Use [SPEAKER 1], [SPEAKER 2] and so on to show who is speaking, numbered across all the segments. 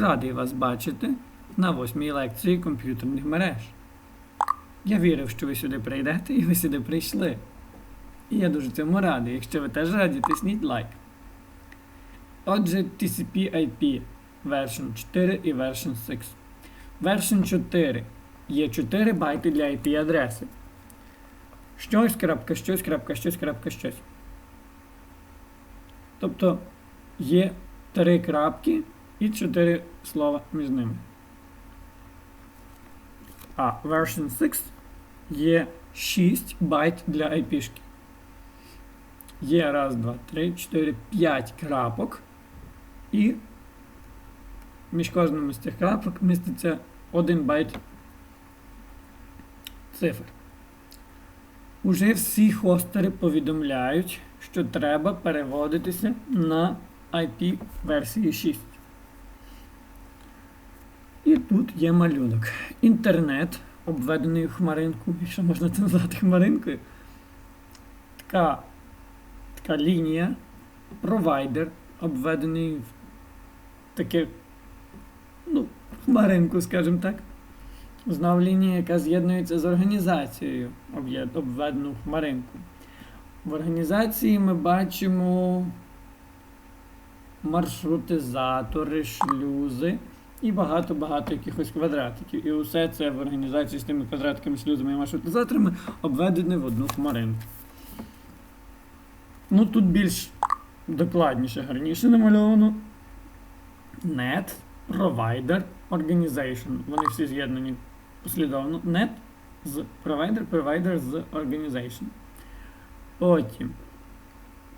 [SPEAKER 1] Радий вас бачити на восьмій лекції комп'ютерних мереж. Я вірив, що ви сюди прийдете і ви сюди прийшли. І я дуже цьому радий. Якщо ви теж раді, тисніть лайк. Отже, TCP/IP version 4 і version 6. Version 4 є 4 байти для IP адреси. Щось, крапка, щось, крапка, щось, крапка, щось. Тобто є 3 крапки і 4 слова між ними. А version 6 є 6 байт для IP. шки Є раз, два, три, 4, 5 крапок. І між кожним з цих крапок міститься 1 байт цифр. Уже всі хостери повідомляють, що треба переводитися на IP версії 6. Тут є малюнок. Інтернет, обведений у хмаринку, якщо можна це назвати хмаринкою. Така, така лінія, провайдер, обведений в таке, ну, хмаринку, скажімо так. Знов лінія, яка з'єднується з організацією, обведену хмаринку. В організації ми бачимо маршрутизатори, шлюзи і багато-багато якихось квадратиків. І усе це в організації з тими квадратиками, шлюзами і маршрутизаторами обведене в одну хмаринку. Ну тут більш докладніше, гарніше намальовано. Net Provider Organization. Вони всі з'єднані послідовно. Net з Provider, Provider з Organization. Потім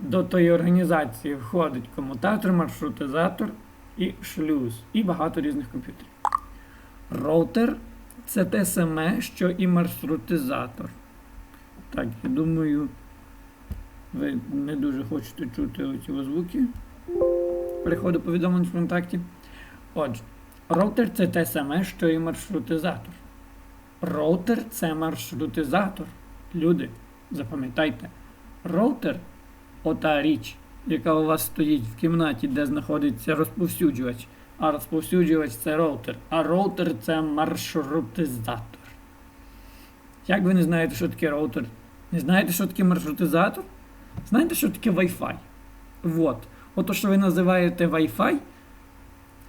[SPEAKER 1] до тої організації входить комутатор, маршрутизатор і шлюз, і багато різних комп'ютерів. Роутер це те саме, що і маршрутизатор. Так, я думаю, ви не дуже хочете чути оці звуки переходу повідомлень в контакті. Отже, роутер це те саме, що і маршрутизатор. Роутер це маршрутизатор. Люди, запам'ятайте, роутер ота річ, яка у вас стоїть в кімнаті, де знаходиться розповсюджувач. А розповсюджувач це роутер. А роутер це маршрутизатор. Як ви не знаєте, що таке роутер? Не знаєте, що таке маршрутизатор? Знаєте, що таке Wi-Fi? Вот. Ото, що ви називаєте Wi-Fi,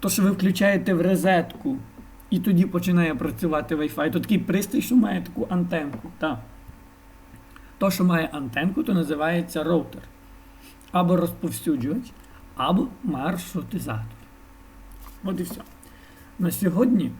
[SPEAKER 1] то, що ви включаєте в розетку, і тоді починає працювати Wi-Fi, то такий пристрій, що має таку антенку. Так. То, що має антенку, то називається роутер. Або розповсюджувач, або маршрутизатор. От і все. На сьогодні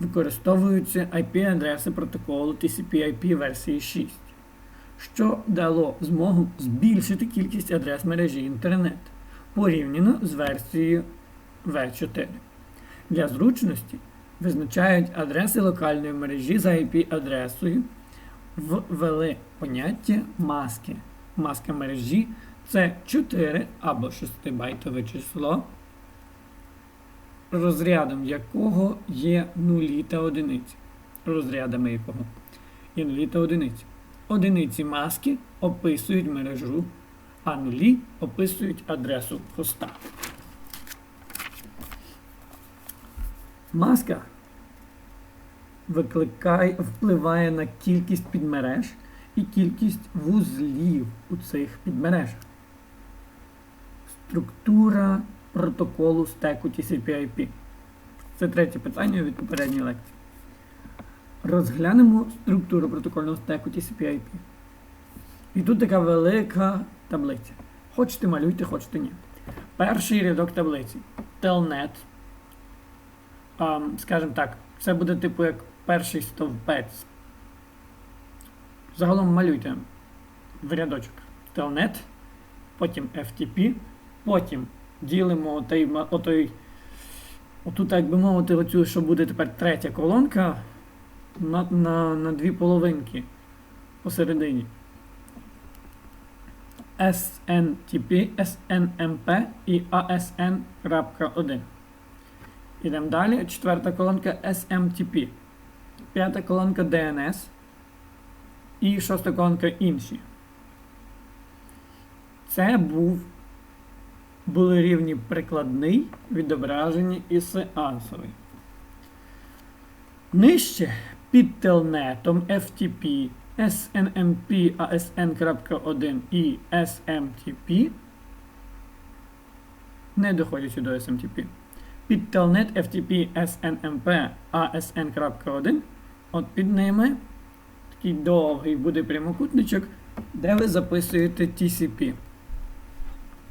[SPEAKER 1] використовуються IP-адреси протоколу TCP/IP версії 6, що дало змогу збільшити кількість адрес мережі інтернет порівняно з версією V4. Для зручності визначають адреси локальної мережі за IP-адресою, ввели поняття маски. Маска мережі це 4 або 6-байтове число, розрядом якого є нулі та одиниці. Розрядами якого є нулі та одиниці. Одиниці маски описують мережу, а нулі описують адресу хоста. Маска викликає, впливає на кількість підмереж і кількість вузлів у цих підмережах. Структура протоколу стеку TCP/IP. Це третє питання від попередньої лекції. Розглянемо структуру протокольного стеку TCP/IP. І тут така велика таблиця. Хочете малюйте, хочете ні. Перший рядок таблиці. Telnet. Скажімо так, це буде типу як перший стовпець. Загалом малюйте в рядочок. Telnet, потім FTP, потім ділимо отой, отой, отут, так би мовити, оцю, що буде тепер третя колонка на, на, на дві половинки посередині. SNTP, SNMP і ASN.1. Ідемо далі. Четверта колонка SMTP. П'ята колонка DNS. І шоста колонка інші. Це був були рівні прикладний, відображені і сеансовий. Нижче під телнетом FTP, SNMP, ASN.1 і SMTP, не доходячи до SMTP. Під телнет FTP, SNMP, ASN.1, от під ними такий довгий буде прямокутничок, де ви записуєте TCP.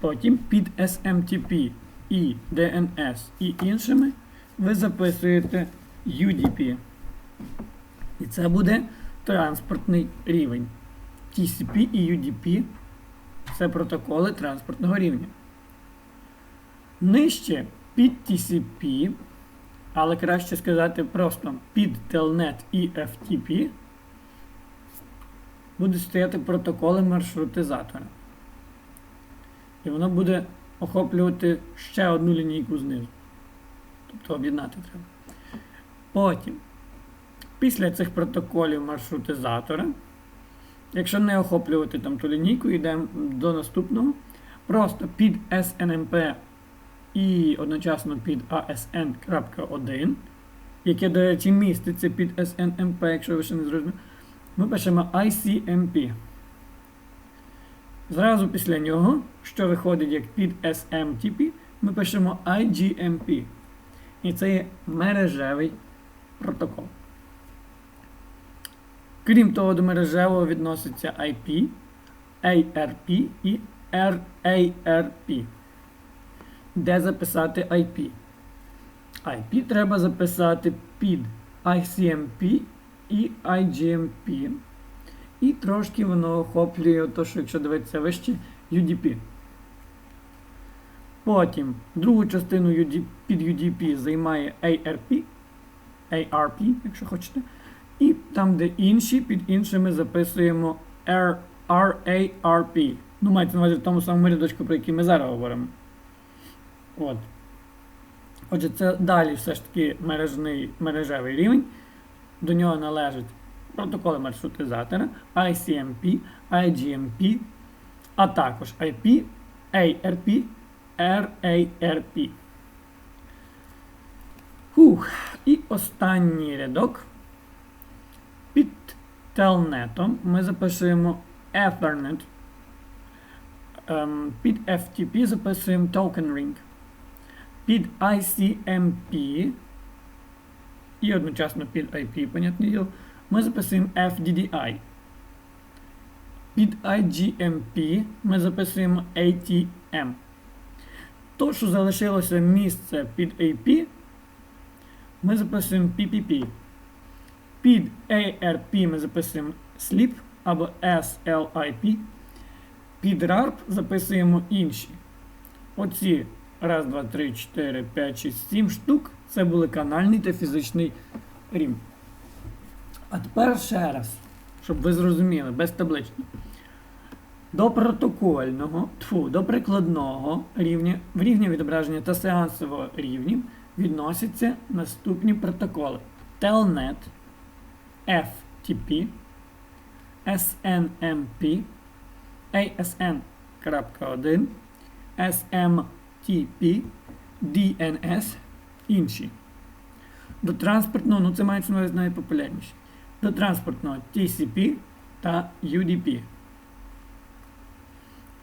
[SPEAKER 1] Потім під SMTP і DNS і іншими ви записуєте UDP. І це буде транспортний рівень. TCP і UDP це протоколи транспортного рівня. Нижче під TCP, але краще сказати просто під Telnet і FTP, будуть стояти протоколи маршрутизатора. І воно буде охоплювати ще одну лінійку знизу. Тобто об'єднати треба. Потім, після цих протоколів маршрутизатора, якщо не охоплювати там ту лінійку, йдемо до наступного. Просто під SNMP і одночасно під ASN.1, яке, до речі, міститься під SNMP, якщо ви ще не зрозуміли, ми пишемо ICMP. Зразу після нього, що виходить як під SMTP, ми пишемо IGMP. І це є мережевий протокол. Крім того, до мережевого відноситься IP, ARP і RARP. Де записати IP? IP треба записати під ICMP і IGMP. І трошки воно охоплює, то, що якщо дивитися вище, UDP. Потім другу частину UDP, під UDP займає ARP, ARP, якщо хочете. І там, де інші, під іншими записуємо RARP. Ну, мається на увазі в тому самому рядочку, про який ми зараз говоримо. От. Отже, це далі все ж таки мережний, мережевий рівень. До нього належить протоколи маршрутизатора, ICMP, IGMP, а також IP, ARP, RARP. Фух. І останній рядок. Під телнетом ми записуємо Ethernet. Ем, під FTP записуємо Token Ring. Під ICMP і одночасно під IP, понятне діло, ми записуємо FDDI. Під IGMP ми записуємо ATM. То, що залишилося місце під AP, ми записуємо PPP. Під ARP ми записуємо SLIP або SLIP. Під RARP записуємо інші. Оці раз, два, три, 4, 5, 6, 7 штук. Це були канальний та фізичний рівень. А тепер ще раз, щоб ви зрозуміли, без таблично. До протокольного, тфу, до прикладного рівня, в рівні відображення та сеансового рівня відносяться наступні протоколи: Telnet, FTP, SNMP, ASN.1, SMTP, DNS, інші. До транспортного, ну це мається на увазі найпопулярніші. До транспортного TCP та UDP.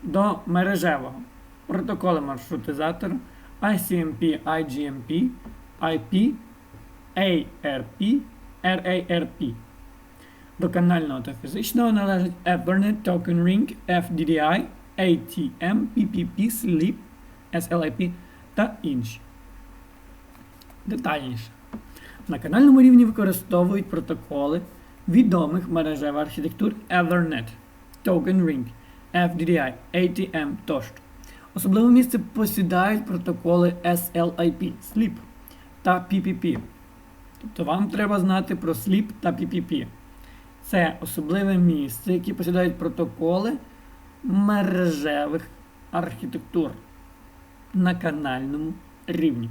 [SPEAKER 1] До мережевого протоколи маршрутизатора ICMP, IGMP, IP, ARP, RARP. До канального та фізичного належить Ethernet, Token Ring, FDDI, ATM, PPP, SLIP, SLIP та інші. Детальніше. На канальному рівні використовують протоколи відомих мережевих архітектур Ethernet, Token Ring, FDDI, ATM тощо. Особливе місце посідають протоколи SLIP, SLIP та PPP. Тобто вам треба знати про SLIP та PPP. Це особливе місце, яке посідають протоколи мережевих архітектур на канальному рівні.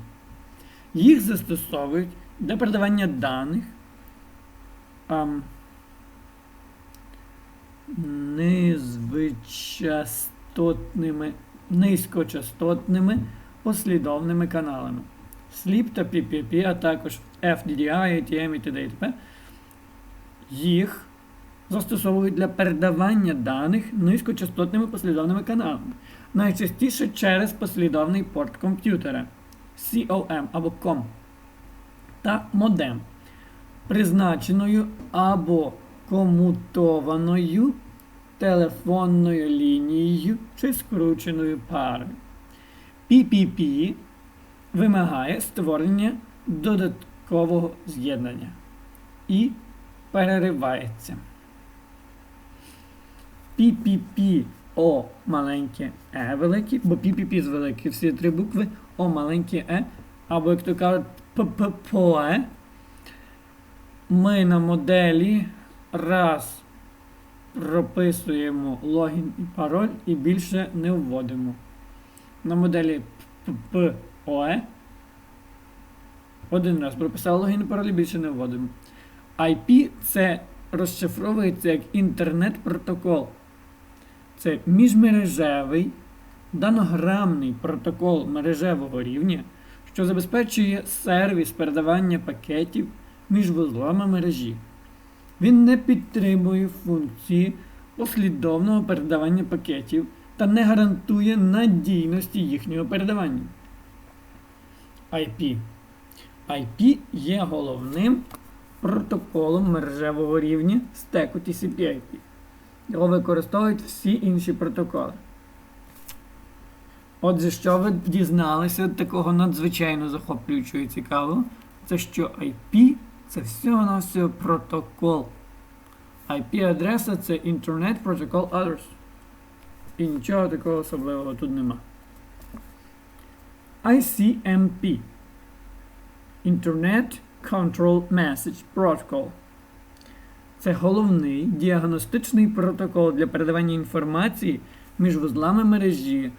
[SPEAKER 1] Їх застосовують для передавання даних ам, незвичастотними низькочастотними послідовними каналами. SLIP та PPP, а також FDDI, ATM і т.д. і т.п. Їх застосовують для передавання даних низькочастотними послідовними каналами, найчастіше через послідовний порт комп'ютера COM або COM та модем, призначеною або комутованою телефонною лінією чи скрученою парою. PPP вимагає створення додаткового з'єднання і переривається. PPP О маленьке Е велике, бо PPP з великі всі три букви, О маленьке Е, або як то кажуть ПППОЕ. Ми на моделі раз прописуємо логін і пароль і більше не вводимо. На моделі ППОЕ один раз прописали логін і пароль і більше не вводимо. IP це розшифровується як інтернет-протокол. Це міжмережевий данограмний протокол мережевого рівня, що забезпечує сервіс передавання пакетів між вузлами мережі. Він не підтримує функції послідовного передавання пакетів та не гарантує надійності їхнього передавання. IP. IP є головним протоколом мережевого рівня стеку TCP/IP. Його використовують всі інші протоколи. Отже, що ви дізналися такого надзвичайно захоплюючого і цікавого, це що IP це всього на всього протокол. IP-адреса це Internet Protocol Address. І нічого такого особливого тут нема. ICMP Internet Control Message Protocol. Це головний діагностичний протокол для передавання інформації між вузлами мережі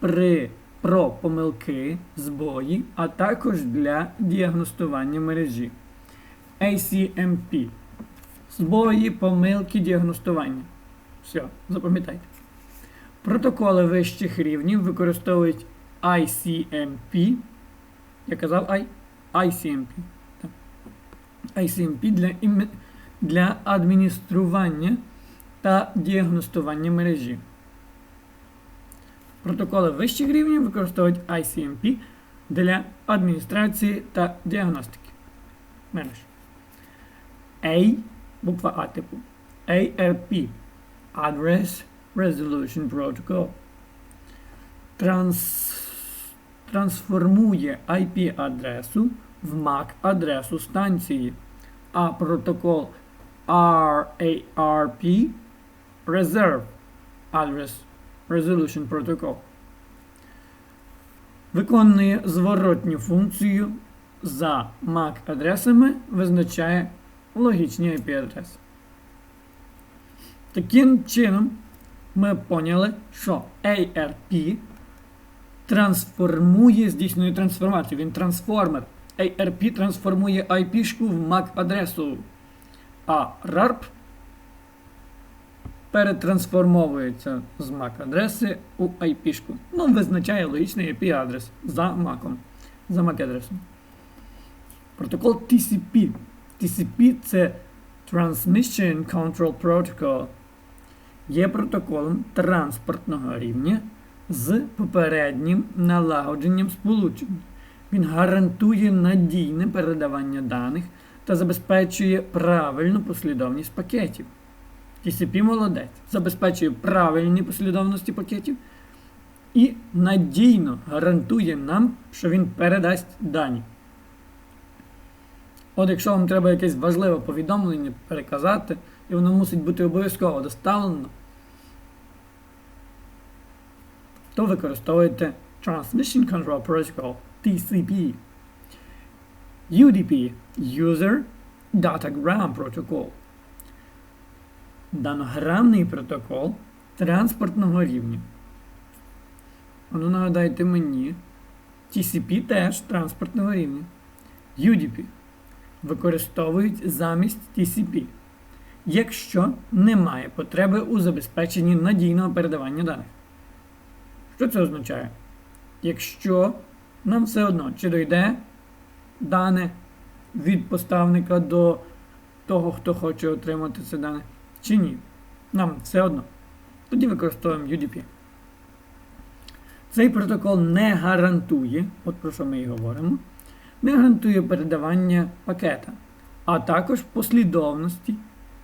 [SPEAKER 1] при, про помилки, збої, а також для діагностування мережі. ACMP. Збої, помилки, діагностування. Все, запам'ятайте. Протоколи вищих рівнів використовують ICMP. Я казав I? ICMP. ICMP для, ім... для адміністрування та діагностування мережі. Протоколи вищих рівнів використовують ICMP для адміністрації та діагностики мереж. A, буква А типу. ARP Address Resolution Protocol. Транс... Трансформує IP-адресу в MAC-адресу станції, а протокол RARP Reserve Address Resolution Protocol виконує зворотню функцію за MAC-адресами, визначає логічні IP-адреси. Таким чином, ми поняли, що ARP трансформує, здійснює трансформацію. Він трансформер. ARP трансформує IP-шку в MAC-адресу. А RARP перетрансформовується з MAC-адреси у IP-шку. Ну, визначає логічний IP-адрес за MAC, за MAC-адресом. Протокол TCP. TCP це Transmission Control Protocol. Є протоколом транспортного рівня з попереднім налагодженням сполучень. Він гарантує надійне передавання даних та забезпечує правильну послідовність пакетів. TCP молодець забезпечує правильні послідовності пакетів і надійно гарантує нам, що він передасть дані. От якщо вам треба якесь важливе повідомлення переказати, і воно мусить бути обов'язково доставлено, то використовуєте Transmission Control Protocol TCP. UDP User Datagram Protocol. Данограмний протокол транспортного рівня. Ну, нагадайте мені, TCP теж транспортного рівня. UDP використовують замість TCP, якщо немає потреби у забезпеченні надійного передавання даних. Що це означає? Якщо нам все одно, чи дойде дане від поставника до того, хто хоче отримати це дане, чи ні. Нам все одно. Тоді використовуємо UDP. Цей протокол не гарантує, от про що ми і говоримо, не гарантує передавання пакета, а також послідовності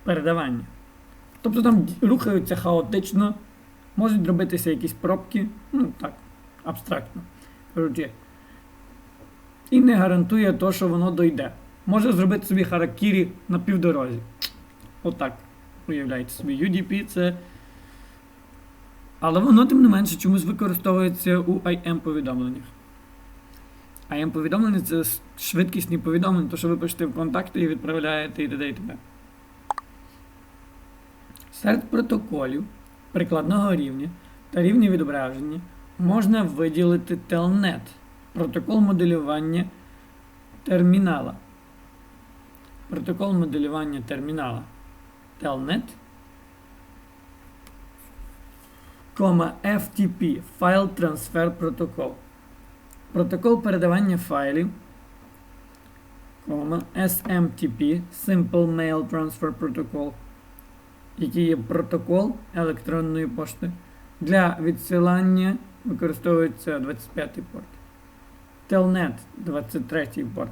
[SPEAKER 1] передавання. Тобто там рухаються хаотично, можуть робитися якісь пробки, ну так, абстрактно. І не гарантує то, що воно дойде. Може зробити собі харакірі на півдорозі. Отак. Уявляйте собі. UDP це. Але воно, тим не менше, чомусь використовується у IM повідомленнях. IM повідомлення це швидкісні повідомлення, то що ви пишете в контакти і відправляєте і т.д. і т.п. Серед протоколів прикладного рівня та рівня відображення можна виділити Telnet протокол моделювання термінала. Протокол моделювання термінала Telnet, кома FTP File Transfer Protocol. Протокол передавання файлів, SMTP Simple Mail Transfer Protocol, який є протокол електронної пошти. Для відсилання використовується 25-й порт. Telnet 23 порт.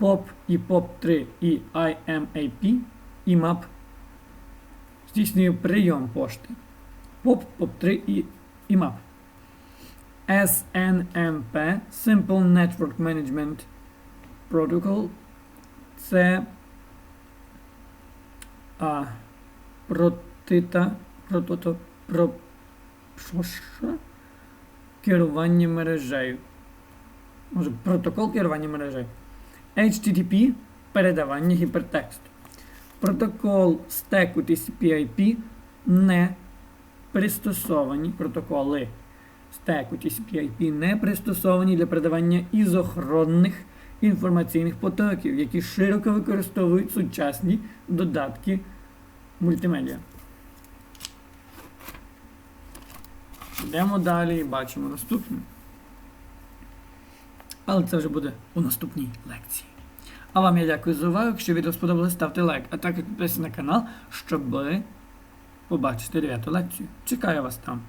[SPEAKER 1] POP і POP3 і IMAP і MAP здійснює прийом пошти. POP, POP3 і IMAP. SNMP Simple Network Management Protocol це а, протита, протото, про, що, що? керування мережею. Може, протокол керування мережею. HTTP передавання гіпертексту. Протокол стеку TCP/IP не пристосовані протоколи стеку TCP/IP не пристосовані для передавання ізохронних інформаційних потоків, які широко використовують сучасні додатки мультимедіа. Йдемо далі і бачимо наступне. Але це вже буде у наступній лекції. А вам я дякую за увагу. Якщо відео сподобалось, ставте лайк, а також підписуйтесь на канал, щоб побачити дев'яту лекцію. Чекаю вас там.